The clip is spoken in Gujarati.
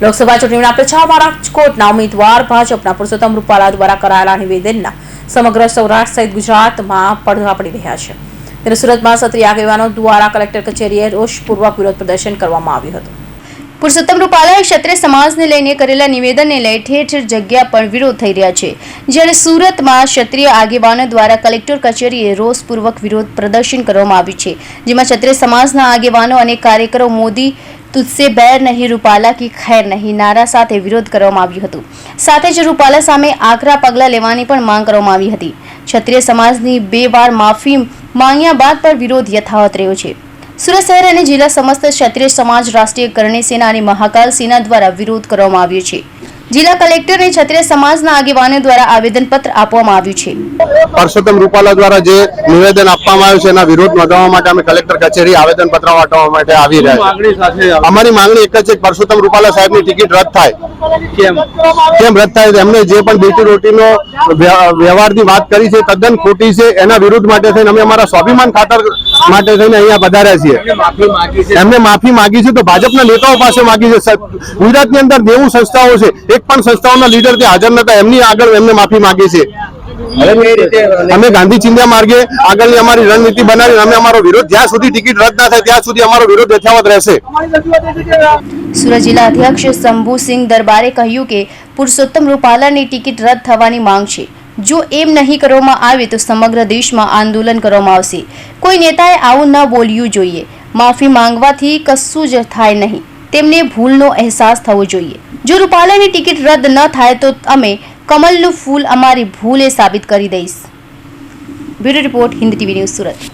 લોકસભા ચૂંટણીના પ્રચારમાં રાજકોટના ઉમેદવાર ભાજપના પુરુષોત્તમ રૂપાલા દ્વારા કરાયેલા નિવેદનના સમગ્ર સૌરાષ્ટ્ર સહિત ગુજરાતમાં પડઘા પડી રહ્યા છે. ત્યારે સુરતમાં ક્ષત્રિય આગેવાનો દ્વારા કલેક્ટર કચેરીએ રોષપૂર્વક વિરોધ પ્રદર્શન કરવામાં આવ્યું હતું. પુરુષોત્તમ રૂપાલાએ ક્ષત્રિય સમાજને લઈને કરેલા નિવેદનને લઈ ઠેર ઠેર જગ્યા પર વિરોધ થઈ રહ્યા છે. જ્યારે સુરતમાં ક્ષત્રિય આગેવાનો દ્વારા કલેક્ટર કચેરીએ રોષપૂર્વક વિરોધ પ્રદર્શન કરવામાં આવ્યું છે, જેમાં ક્ષત્રિય સમાજના આગેવાનો અને કાર્યકરો મોદી તુજસે બેર નહીં, રૂપાલા કી ખેર નહીં. નારા સાથે વિરોધ કરવામાં આવ્યું હતું. સાથે જ રૂપાલા સામે આકરા પગલાં લેવાની પણ માંગ કરવામાં આવી હતી. ક્ષત્રિય સમાજની બે વાર માફી માંગ્યા બાદ પણ વિરોધ યથાવત રહ્યો છે. સુરત શહેર અને જિલ્લા સમસ્ત ક્ષત્રિય સમાજ, રાષ્ટ્રીય કરણી સેના અને મહાકાલ સેના દ્વારા વિરોધ કરવામાં આવ્યો છે. જિલ્લા કલેક્ટર છત્રે ક્ષત્રિય સમાજના આગેવાનો દ્વારા આવેદનપત્ર આપવામાં આવ્યું છે. પરસોત્તમ રૂપાલા દ્વારા જે નિવેદન આપવામાં આવ્યું છે એના વિરોધ નોંધવા માટે અમે કલેક્ટર કચેરી આવેદન પત્ર માટે આવી રહ્યા છીએ. અમારી માંગણી એક જ છે પરસોત્તમ રૂપાલા સાહેબની ટિકિટ રદ થાય. કેમ? રદ થાય એમને જે પણ બીટી રોટીનો વ્ય- વ્યવહારની વાત કરી છે તદ્દન ખોટી છે એના વિરુદ્ધ માટે થઈને અમે અમારા સ્વાભિમાન ખાતર માટે થઈને અહીંયા પધાર્યા છીએ. છે. એમને માફી માગી છે તો ભાજપના નેતાઓ પાસે માંગી છે. ગુજરાતની અંદર નેવું સંસ્થાઓ છે. એક પણ સંસ્થાઓના લીડર ત્યાં હાજર નતા. એમની આગળ એમને માફી માગી છે. અમે ગાંધી ચિંધ્યા માર્ગે આગળની અમારી રણનીતિ બનાવી અમે અમારો વિરોધ જ્યાં સુધી ટિકિટ રદ ના થાય ત્યાં સુધી અમારો વિરોધ યથાવત રહેશે. સુરત જિલ્લા અધ્યક્ષ શંભુસિંહ દરબારે કહ્યું કે પુરુષોત્તમ રૂપાલાની ટિકિટ રદ થવાની માંગ છે. જો એમ નહીં કરવામાં આવે તો સમગ્ર દેશમાં આંદોલન કરવામાં આવશે. કોઈ નેતાએ આવું ન બોલવું જોઈએ. માફી માંગવાથી કશું જ થાય નહીં. તેમને ભૂલનો અહેસાસ થવો જોઈએ. જો રૂપાલાની ટિકિટ રદ ન થાય તો અમે કમલનું ફૂલ અમારી ભૂલે સાબિત કરી દઈશ. Bureau report, Hind TV news Surat.